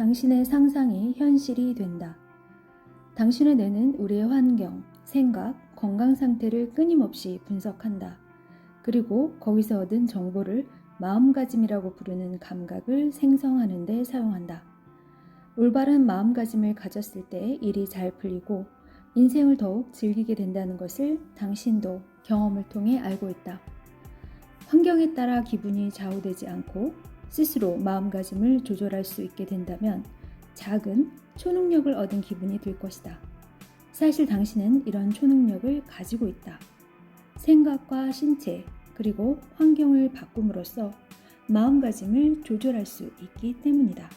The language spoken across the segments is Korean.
당신의 상상이 현실이 된다. 당신의 뇌는 우리의 환경, 생각, 건강 상태를 끊임없이 분석한다. 그리고 거기서 얻은 정보를 마음가짐이라고 부르는 감각을 생성하는 데 사용한다. 올바른 마음가짐을 가졌을 때 일이 잘 풀리고 인생을 더욱 즐기게 된다는 것을 당신도 경험을 통해 알고 있다. 환경에 따라 기분이 좌우되지 않고 스스로 마음가짐을 조절할 수 있게 된다면 작은 초능력을 얻은 기분이 들 것이다. 사실 당신은 이런 초능력을 가지고 있다. 생각과 신체, 그리고 환경을 바꿈으로써 마음가짐을 조절할 수 있기 때문이다.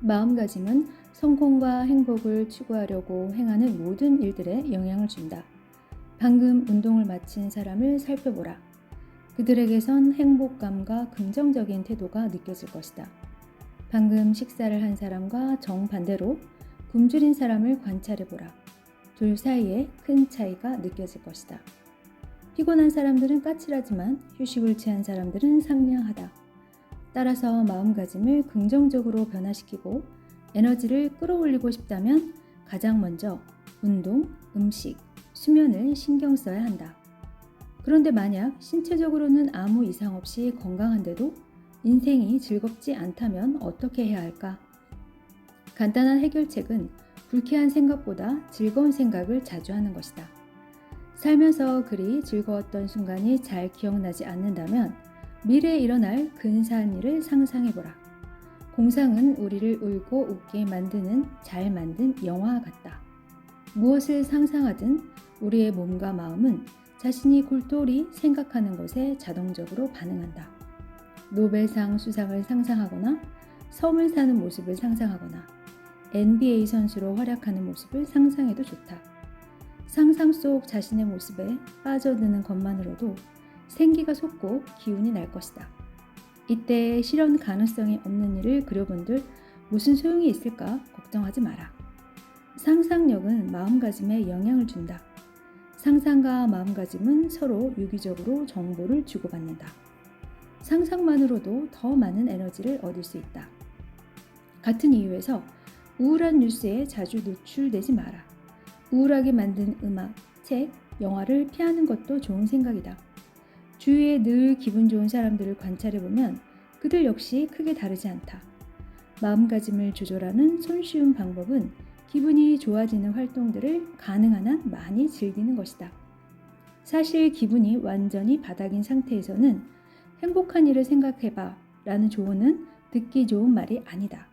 마음가짐은 성공과 행복을 추구하려고 행하는 모든 일들에 영향을 준다. 방금 운동을 마친 사람을 살펴보라. 그들에게선 행복감과 긍정적인 태도가 느껴질 것이다. 방금 식사를 한 사람과 정반대로 굶주린 사람을 관찰해보라. 둘 사이에 큰 차이가 느껴질 것이다. 피곤한 사람들은 까칠하지만 휴식을 취한 사람들은 상냥하다. 따라서 마음가짐을 긍정적으로 변화시키고 에너지를 끌어올리고 싶다면 가장 먼저 운동, 음식, 수면을 신경 써야 한다. 그런데 만약 신체적으로는 아무 이상 없이 건강한데도 인생이 즐겁지 않다면 어떻게 해야 할까? 간단한 해결책은 불쾌한 생각보다 즐거운 생각을 자주 하는 것이다. 살면서 그리 즐거웠던 순간이 잘 기억나지 않는다면 미래에 일어날 근사한 일을 상상해보라. 공상은 우리를 울고 웃게 만드는 잘 만든 영화 같다. 무엇을 상상하든 우리의 몸과 마음은 자신이 골똘히 생각하는 것에 자동적으로 반응한다. 노벨상 수상을 상상하거나 섬을 사는 모습을 상상하거나 NBA 선수로 활약하는 모습을 상상해도 좋다. 상상 속 자신의 모습에 빠져드는 것만으로도 생기가 솟고 기운이 날 것이다. 이때 실현 가능성이 없는 일을 그려본들 무슨 소용이 있을까 걱정하지 마라. 상상력은 마음가짐에 영향을 준다. 상상과 마음가짐은 서로 유기적으로 정보를 주고받는다. 상상만으로도 더 많은 에너지를 얻을 수 있다. 같은 이유에서 우울한 뉴스에 자주 노출되지 마라. 우울하게 만든 음악, 책, 영화를 피하는 것도 좋은 생각이다. 주위에 늘 기분 좋은 사람들을 관찰해보면 그들 역시 크게 다르지 않다. 마음가짐을 조절하는 손쉬운 방법은 기분이 좋아지는 활동들을 가능한 한 많이 즐기는 것이다. 사실 기분이 완전히 바닥인 상태에서는 행복한 일을 생각해봐 라는 조언은 듣기 좋은 말이 아니다.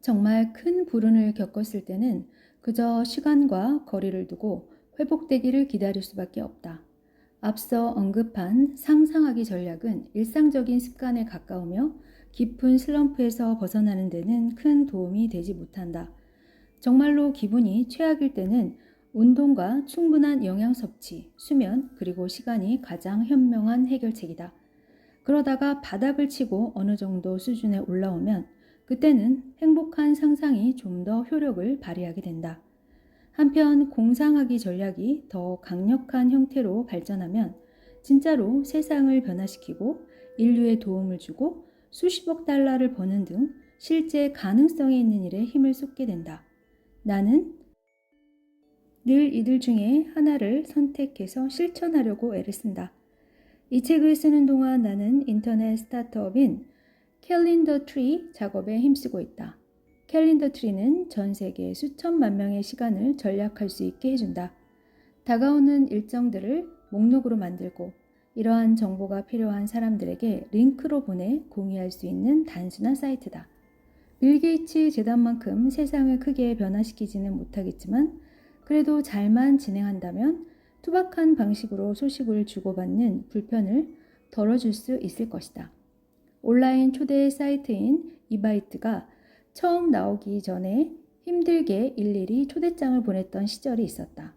정말 큰 불운을 겪었을 때는 그저 시간과 거리를 두고 회복되기를 기다릴 수밖에 없다. 앞서 언급한 상상하기 전략은 일상적인 습관에 가까우며 깊은 슬럼프에서 벗어나는 데는 큰 도움이 되지 못한다. 정말로 기분이 최악일 때는 운동과 충분한 영양 섭취, 수면, 그리고 시간이 가장 현명한 해결책이다. 그러다가 바닥을 치고 어느 정도 수준에 올라오면 그때는 행복한 상상이 좀 더 효력을 발휘하게 된다. 한편 공상하기 전략이 더 강력한 형태로 발전하면 진짜로 세상을 변화시키고 인류에 도움을 주고 수십억 달러를 버는 등 실제 가능성이 있는 일에 힘을 쏟게 된다. 나는 늘 이들 중에 하나를 선택해서 실천하려고 애를 쓴다. 이 책을 쓰는 동안 나는 인터넷 스타트업인 캘린더 트리 작업에 힘쓰고 있다. 캘린더 트리는 전 세계 수천만 명의 시간을 전략할 수 있게 해준다. 다가오는 일정들을 목록으로 만들고 이러한 정보가 필요한 사람들에게 링크로 보내 공유할 수 있는 단순한 사이트다. 빌 게이츠 재단만큼 세상을 크게 변화시키지는 못하겠지만 그래도 잘만 진행한다면 투박한 방식으로 소식을 주고받는 불편을 덜어줄 수 있을 것이다. 온라인 초대 사이트인 이바이트가 처음 나오기 전에 힘들게 일일이 초대장을 보냈던 시절이 있었다.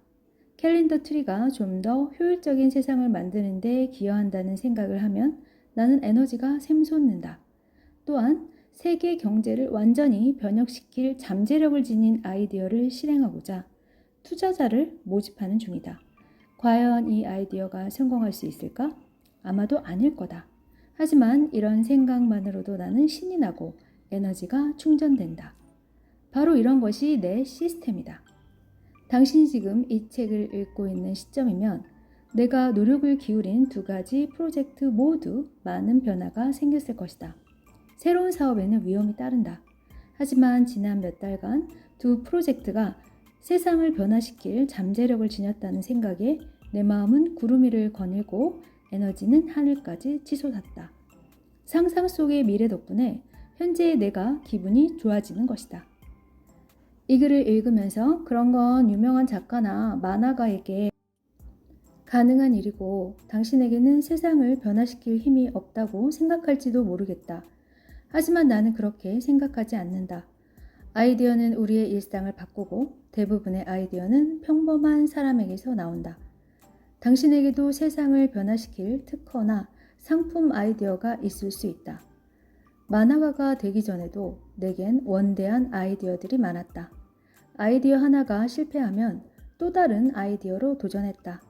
캘린더 트리가 좀 더 효율적인 세상을 만드는 데 기여한다는 생각을 하면 나는 에너지가 샘솟는다. 또한 세계 경제를 완전히 변혁시킬 잠재력을 지닌 아이디어를 실행하고자 투자자를 모집하는 중이다. 과연 이 아이디어가 성공할 수 있을까? 아마도 아닐 거다. 하지만 이런 생각만으로도 나는 신이 나고 에너지가 충전된다. 바로 이런 것이 내 시스템이다. 당신이 지금 이 책을 읽고 있는 시점이면 내가 노력을 기울인 두 가지 프로젝트 모두 많은 변화가 생겼을 것이다. 새로운 사업에는 위험이 따른다. 하지만 지난 몇 달간 두 프로젝트가 세상을 변화시킬 잠재력을 지녔다는 생각에 내 마음은 구름 위를 거닐고 에너지는 하늘까지 치솟았다. 상상 속의 미래 덕분에 현재의 내가 기분이 좋아지는 것이다. 이 글을 읽으면서 그런 건 유명한 작가나 만화가에게 가능한 일이고 당신에게는 세상을 변화시킬 힘이 없다고 생각할지도 모르겠다. 하지만 나는 그렇게 생각하지 않는다. 아이디어는 우리의 일상을 바꾸고 대부분의 아이디어는 평범한 사람에게서 나온다. 당신에게도 세상을 변화시킬 특허나 상품 아이디어가 있을 수 있다. 만화가가 되기 전에도 내겐 원대한 아이디어들이 많았다. 아이디어 하나가 실패하면 또 다른 아이디어로 도전했다.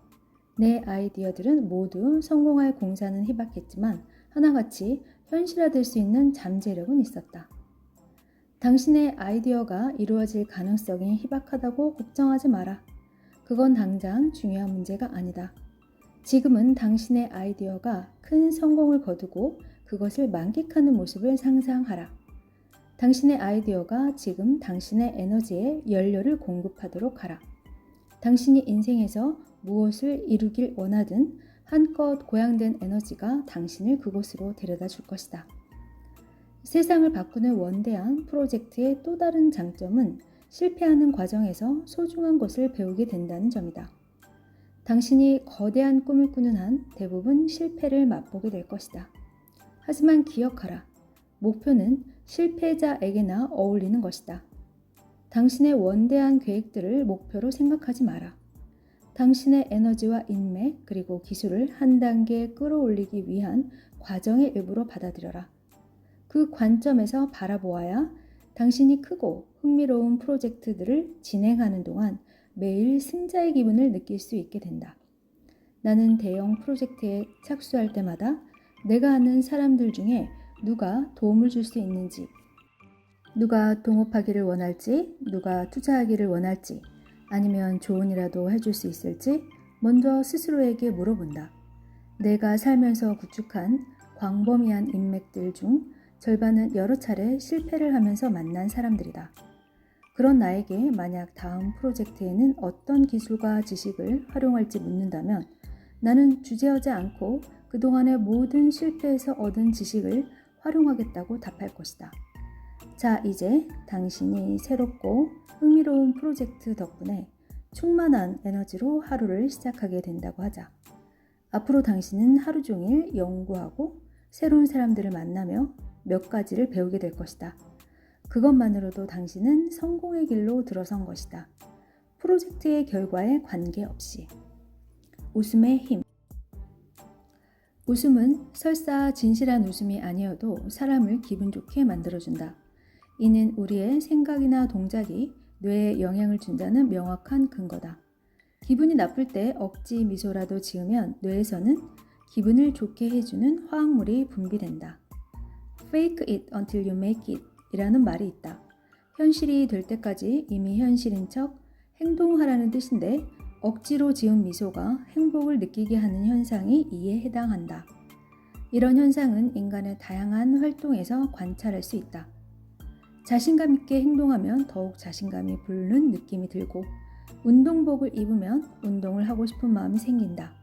내 아이디어들은 모두 성공할 공사는 희박했지만 하나같이 현실화될 수 있는 잠재력은 있었다. 당신의 아이디어가 이루어질 가능성이 희박하다고 걱정하지 마라. 그건 당장 중요한 문제가 아니다. 지금은 당신의 아이디어가 큰 성공을 거두고 그것을 만끽하는 모습을 상상하라. 당신의 아이디어가 지금 당신의 에너지에 연료를 공급하도록 하라. 당신이 인생에서 무엇을 이루길 원하든 한껏 고양된 에너지가 당신을 그곳으로 데려다 줄 것이다. 세상을 바꾸는 원대한 프로젝트의 또 다른 장점은 실패하는 과정에서 소중한 것을 배우게 된다는 점이다. 당신이 거대한 꿈을 꾸는 한 대부분 실패를 맛보게 될 것이다. 하지만 기억하라. 목표는 실패자에게나 어울리는 것이다. 당신의 원대한 계획들을 목표로 생각하지 마라. 당신의 에너지와 인맥 그리고 기술을 한 단계 끌어올리기 위한 과정의 일부로 받아들여라. 그 관점에서 바라보아야 당신이 크고 흥미로운 프로젝트들을 진행하는 동안 매일 승자의 기분을 느낄 수 있게 된다. 나는 대형 프로젝트에 착수할 때마다 내가 아는 사람들 중에 누가 도움을 줄 수 있는지, 누가 동업하기를 원할지, 누가 투자하기를 원할지, 아니면 조언이라도 해줄 수 있을지 먼저 스스로에게 물어본다. 내가 살면서 구축한 광범위한 인맥들 중 절반은 여러 차례 실패를 하면서 만난 사람들이다. 그런 나에게 만약 다음 프로젝트에는 어떤 기술과 지식을 활용할지 묻는다면 나는 주저하지 않고 그동안의 모든 실패에서 얻은 지식을 활용하겠다고 답할 것이다. 자, 이제 당신이 새롭고 흥미로운 프로젝트 덕분에 충만한 에너지로 하루를 시작하게 된다고 하자. 앞으로 당신은 하루 종일 연구하고 새로운 사람들을 만나며 몇 가지를 배우게 될 것이다. 그것만으로도 당신은 성공의 길로 들어선 것이다. 프로젝트의 결과에 관계없이. 웃음의 힘. 웃음은 설사 진실한 웃음이 아니어도 사람을 기분 좋게 만들어준다. 이는 우리의 생각이나 동작이 뇌에 영향을 준다는 명확한 근거다. 기분이 나쁠 때 억지 미소라도 지으면 뇌에서는 기분을 좋게 해주는 화학물이 분비된다. Fake it until you make it 이라는 말이 있다. 현실이 될 때까지 이미 현실인 척 행동하라는 뜻인데 억지로 지은 미소가 행복을 느끼게 하는 현상이 이에 해당한다. 이런 현상은 인간의 다양한 활동에서 관찰할 수 있다. 자신감 있게 행동하면 더욱 자신감이 부르는 느낌이 들고 운동복을 입으면 운동을 하고 싶은 마음이 생긴다.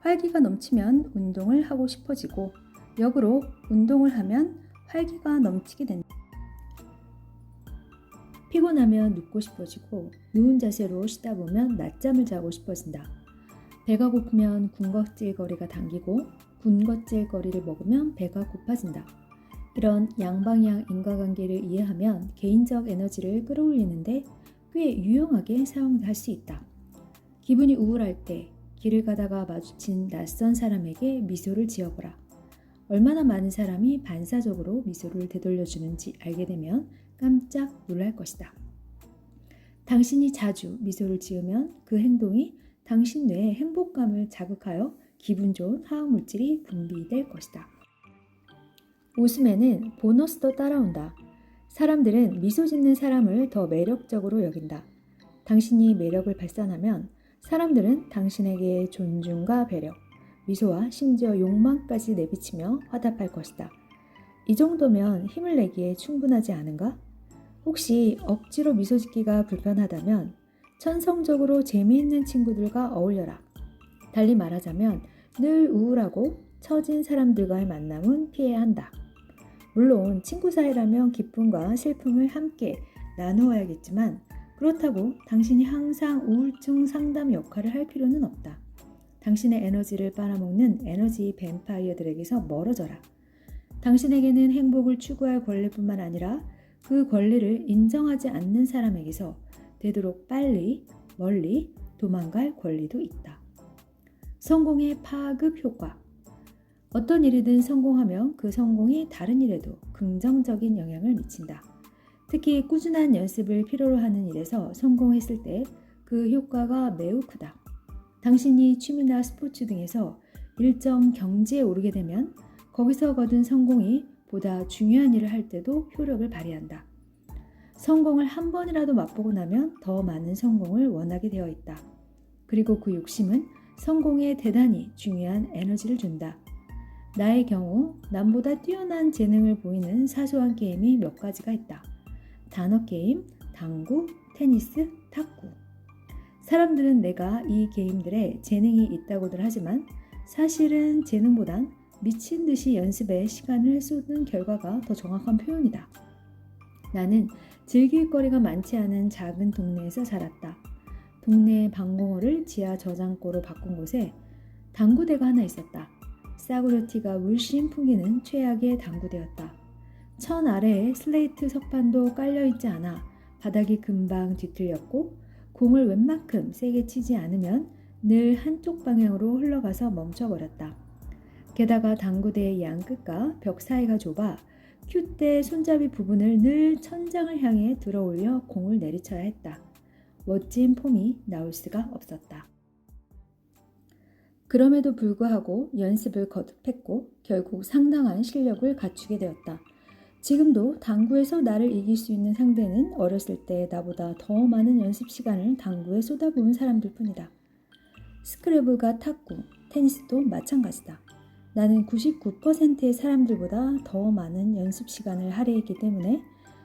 활기가 넘치면 운동을 하고 싶어지고 역으로 운동을 하면 활기가 넘치게 된다. 피곤하면 눕고 싶어지고 누운 자세로 쉬다 보면 낮잠을 자고 싶어진다. 배가 고프면 군것질거리가 당기고 군것질거리를 먹으면 배가 고파진다. 이런 양방향 인과관계를 이해하면 개인적 에너지를 끌어올리는데 꽤 유용하게 사용할 수 있다. 기분이 우울할 때 길을 가다가 마주친 낯선 사람에게 미소를 지어보라. 얼마나 많은 사람이 반사적으로 미소를 되돌려주는지 알게 되면 깜짝 놀랄 것이다. 당신이 자주 미소를 지으면 그 행동이 당신 뇌의 행복감을 자극하여 기분 좋은 화학물질이 분비될 것이다. 웃음에는 보너스도 따라온다. 사람들은 미소 짓는 사람을 더 매력적으로 여긴다. 당신이 매력을 발산하면 사람들은 당신에게 존중과 배려, 미소와 심지어 욕망까지 내비치며 화답할 것이다. 이 정도면 힘을 내기에 충분하지 않은가? 혹시 억지로 미소 짓기가 불편하다면 천성적으로 재미있는 친구들과 어울려라. 달리 말하자면 늘 우울하고 처진 사람들과의 만남은 피해야 한다. 물론 친구 사이라면 기쁨과 슬픔을 함께 나누어야겠지만 그렇다고 당신이 항상 우울증 상담 역할을 할 필요는 없다. 당신의 에너지를 빨아먹는 에너지 뱀파이어들에게서 멀어져라. 당신에게는 행복을 추구할 권리뿐만 아니라 그 권리를 인정하지 않는 사람에게서 되도록 빨리, 멀리 도망갈 권리도 있다. 성공의 파급 효과. 어떤 일이든 성공하면 그 성공이 다른 일에도 긍정적인 영향을 미친다. 특히 꾸준한 연습을 필요로 하는 일에서 성공했을 때 그 효과가 매우 크다. 당신이 취미나 스포츠 등에서 일정 경지에 오르게 되면 거기서 거둔 성공이 보다 중요한 일을 할 때도 효력을 발휘한다. 성공을 한 번이라도 맛보고 나면 더 많은 성공을 원하게 되어 있다. 그리고 그 욕심은 성공에 대단히 중요한 에너지를 준다. 나의 경우 남보다 뛰어난 재능을 보이는 사소한 게임이 몇 가지가 있다. 단어 게임, 당구, 테니스, 탁구. 사람들은 내가 이 게임들에 재능이 있다고들 하지만 사실은 재능보단 미친 듯이 연습에 시간을 쏟는 결과가 더 정확한 표현이다. 나는 즐길 거리가 많지 않은 작은 동네에서 자랐다. 동네 방공호를 지하 저장고로 바꾼 곳에 당구대가 하나 있었다. 싸구려 티가 물씬 풍기는 최악의 당구대였다. 천 아래에 슬레이트 석판도 깔려 있지 않아 바닥이 금방 뒤틀렸고 공을 웬만큼 세게 치지 않으면 늘 한쪽 방향으로 흘러가서 멈춰버렸다. 게다가 당구대의 양 끝과 벽 사이가 좁아 큐대 손잡이 부분을 늘 천장을 향해 들어 올려 공을 내리쳐야 했다. 멋진 폼이 나올 수가 없었다. 그럼에도 불구하고 연습을 거듭했고 결국 상당한 실력을 갖추게 되었다. 지금도 당구에서 나를 이길 수 있는 상대는 어렸을 때 나보다 더 많은 연습 시간을 당구에 쏟아부은 사람들 뿐이다. 스크래블과 탁구, 테니스도 마찬가지다. 나는 99%의 사람들보다 더 많은 연습 시간을 할애했기 때문에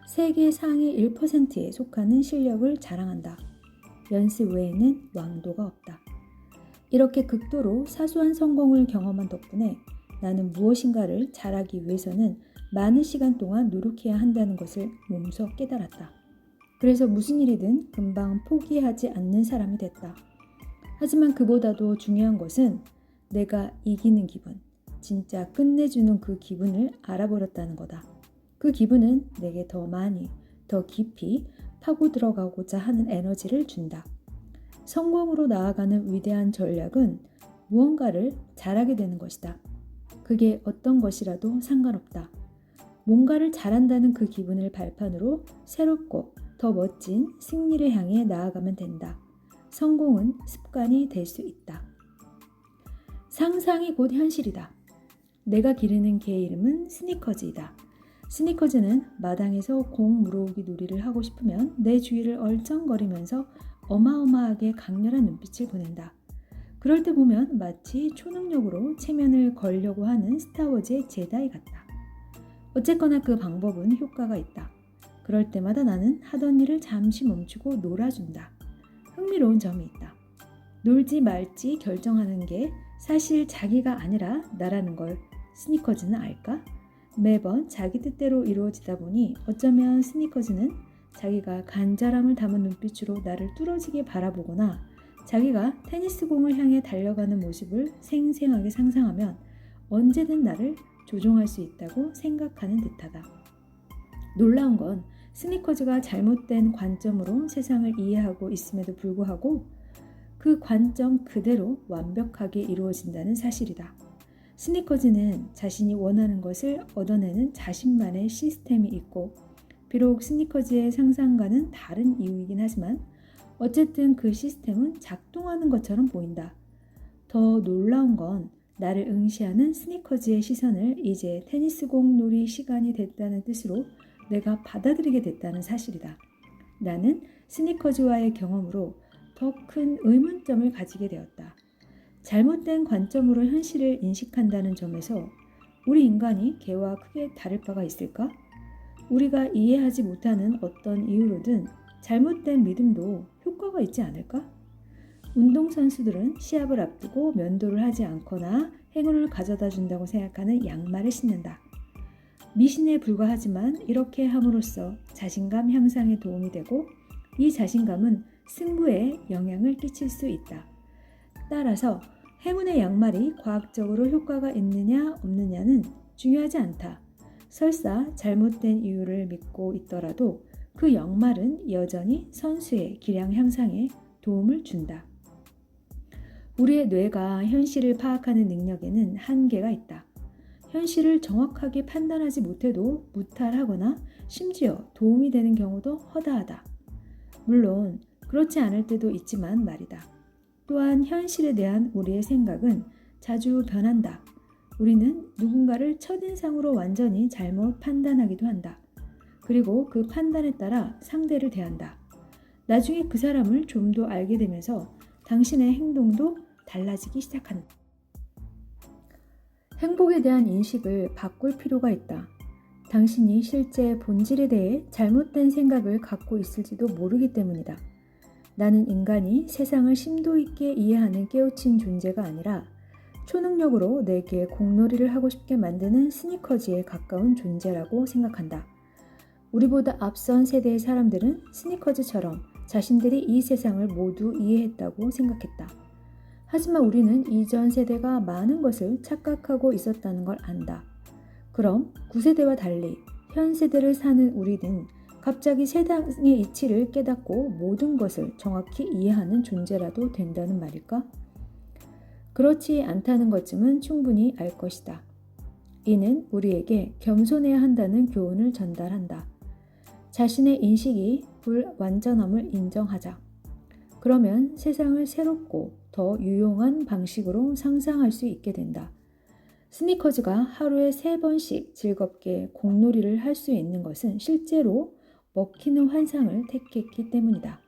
세계 상위 1%에 속하는 실력을 자랑한다. 연습 외에는 왕도가 없다. 이렇게 극도로 사소한 성공을 경험한 덕분에 나는 무엇인가를 잘하기 위해서는 많은 시간 동안 노력해야 한다는 것을 몸소 깨달았다. 그래서 무슨 일이든 금방 포기하지 않는 사람이 됐다. 하지만 그보다도 중요한 것은 내가 이기는 기분, 진짜 끝내주는 그 기분을 알아버렸다는 거다. 그 기분은 내게 더 많이, 더 깊이 파고 들어가고자 하는 에너지를 준다. 성공으로 나아가는 위대한 전략은 무언가를 잘하게 되는 것이다. 그게 어떤 것이라도 상관없다. 뭔가를 잘한다는 그 기분을 발판으로 새롭고 더 멋진 승리를 향해 나아가면 된다. 성공은 습관이 될 수 있다. 상상이 곧 현실이다. 내가 기르는 개 이름은 스니커즈이다. 스니커즈는 마당에서 공 물어오기 놀이를 하고 싶으면 내 주위를 얼쩡거리면서 어마어마하게 강렬한 눈빛을 보낸다. 그럴 때 보면 마치 초능력으로 체면을 걸려고 하는 스타워즈의 제다이 같다. 어쨌거나 그 방법은 효과가 있다. 그럴 때마다 나는 하던 일을 잠시 멈추고 놀아준다. 흥미로운 점이 있다. 놀지 말지 결정하는 게 사실 자기가 아니라 나라는 걸 스니커즈는 알까? 매번 자기 뜻대로 이루어지다 보니 어쩌면 스니커즈는 자기가 간절함을 담은 눈빛으로 나를 뚫어지게 바라보거나 자기가 테니스 공을 향해 달려가는 모습을 생생하게 상상하면 언제든 나를 조종할 수 있다고 생각하는 듯하다. 놀라운 건 스니커즈가 잘못된 관점으로 세상을 이해하고 있음에도 불구하고 그 관점 그대로 완벽하게 이루어진다는 사실이다. 스니커즈는 자신이 원하는 것을 얻어내는 자신만의 시스템이 있고 비록 스니커즈의 상상과는 다른 이유이긴 하지만 어쨌든 그 시스템은 작동하는 것처럼 보인다. 더 놀라운 건 나를 응시하는 스니커즈의 시선을 이제 테니스공 놀이 시간이 됐다는 뜻으로 내가 받아들이게 됐다는 사실이다. 나는 스니커즈와의 경험으로 더 큰 의문점을 가지게 되었다. 잘못된 관점으로 현실을 인식한다는 점에서 우리 인간이 개와 크게 다를 바가 있을까? 우리가 이해하지 못하는 어떤 이유로든 잘못된 믿음도 효과가 있지 않을까? 운동선수들은 시합을 앞두고 면도를 하지 않거나 행운을 가져다 준다고 생각하는 양말을 신는다. 미신에 불과하지만 이렇게 함으로써 자신감 향상에 도움이 되고 이 자신감은 승부에 영향을 끼칠 수 있다. 따라서 행운의 양말이 과학적으로 효과가 있느냐 없느냐는 중요하지 않다. 설사 잘못된 이유를 믿고 있더라도 그 양말은 여전히 선수의 기량 향상에 도움을 준다. 우리의 뇌가 현실을 파악하는 능력에는 한계가 있다. 현실을 정확하게 판단하지 못해도 무탈하거나 심지어 도움이 되는 경우도 허다하다. 물론 그렇지 않을 때도 있지만 말이다. 또한 현실에 대한 우리의 생각은 자주 변한다. 우리는 누군가를 첫인상으로 완전히 잘못 판단하기도 한다. 그리고 그 판단에 따라 상대를 대한다. 나중에 그 사람을 좀 더 알게 되면서 당신의 행동도 달라지기 시작한다. 행복에 대한 인식을 바꿀 필요가 있다. 당신이 실제 본질에 대해 잘못된 생각을 갖고 있을지도 모르기 때문이다. 나는 인간이 세상을 심도 있게 이해하는 깨우친 존재가 아니라 초능력으로 내게 공놀이를 하고 싶게 만드는 스니커즈에 가까운 존재라고 생각한다. 우리보다 앞선 세대의 사람들은 스니커즈처럼 자신들이 이 세상을 모두 이해했다고 생각했다. 하지만 우리는 이전 세대가 많은 것을 착각하고 있었다는 걸 안다. 그럼 9세대와 달리 현 세대를 사는 우리는 갑자기 세상의 이치를 깨닫고 모든 것을 정확히 이해하는 존재라도 된다는 말일까? 그렇지 않다는 것쯤은 충분히 알 것이다. 이는 우리에게 겸손해야 한다는 교훈을 전달한다. 자신의 인식이 불완전함을 인정하자. 그러면 세상을 새롭고 더 유용한 방식으로 상상할 수 있게 된다. 스니커즈가 하루에 세 번씩 즐겁게 공놀이를 할 수 있는 것은 실제로 먹히는 환상을 택했기 때문이다.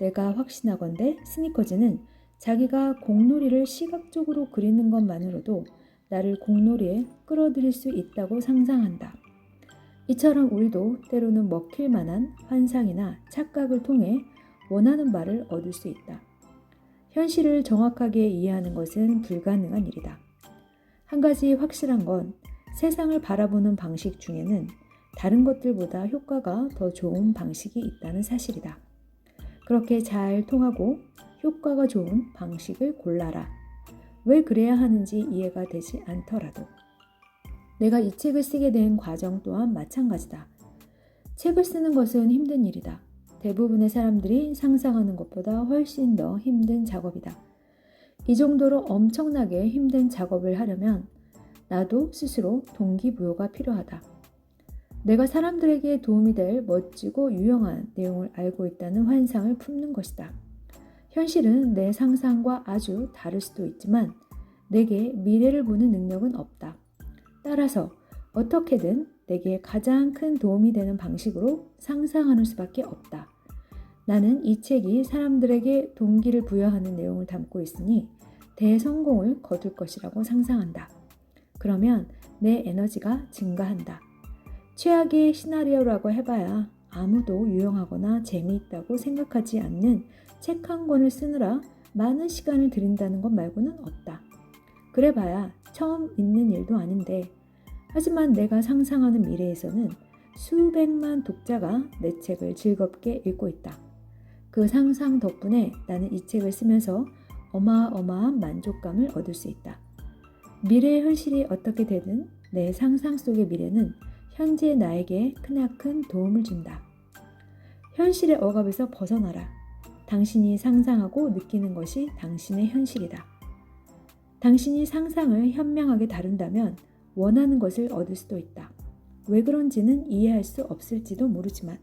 내가 확신하건대 스니커즈는 자기가 공놀이를 시각적으로 그리는 것만으로도 나를 공놀이에 끌어들일 수 있다고 상상한다. 이처럼 우리도 때로는 먹힐 만한 환상이나 착각을 통해 원하는 바를 얻을 수 있다. 현실을 정확하게 이해하는 것은 불가능한 일이다. 한 가지 확실한 건 세상을 바라보는 방식 중에는 다른 것들보다 효과가 더 좋은 방식이 있다는 사실이다. 그렇게 잘 통하고 효과가 좋은 방식을 골라라. 왜 그래야 하는지 이해가 되지 않더라도. 내가 이 책을 쓰게 된 과정 또한 마찬가지다. 책을 쓰는 것은 힘든 일이다. 대부분의 사람들이 상상하는 것보다 훨씬 더 힘든 작업이다. 이 정도로 엄청나게 힘든 작업을 하려면 나도 스스로 동기부여가 필요하다. 내가 사람들에게 도움이 될 멋지고 유용한 내용을 알고 있다는 환상을 품는 것이다. 현실은 내 상상과 아주 다를 수도 있지만 내게 미래를 보는 능력은 없다. 따라서 어떻게든 내게 가장 큰 도움이 되는 방식으로 상상하는 수밖에 없다. 나는 이 책이 사람들에게 동기를 부여하는 내용을 담고 있으니 대성공을 거둘 것이라고 상상한다. 그러면 내 에너지가 증가한다. 최악의 시나리오라고 해봐야 아무도 유용하거나 재미있다고 생각하지 않는 책 한 권을 쓰느라 많은 시간을 들인다는 것 말고는 없다. 그래봐야 처음 있는 일도 아닌데 하지만 내가 상상하는 미래에서는 수백만 독자가 내 책을 즐겁게 읽고 있다. 그 상상 덕분에 나는 이 책을 쓰면서 어마어마한 만족감을 얻을 수 있다. 미래의 현실이 어떻게 되든 내 상상 속의 미래는 현재 나에게 크나큰 도움을 준다. 현실의 억압에서 벗어나라. 당신이 상상하고 느끼는 것이 당신의 현실이다. 당신이 상상을 현명하게 다룬다면 원하는 것을 얻을 수도 있다. 왜 그런지는 이해할 수 없을지도 모르지만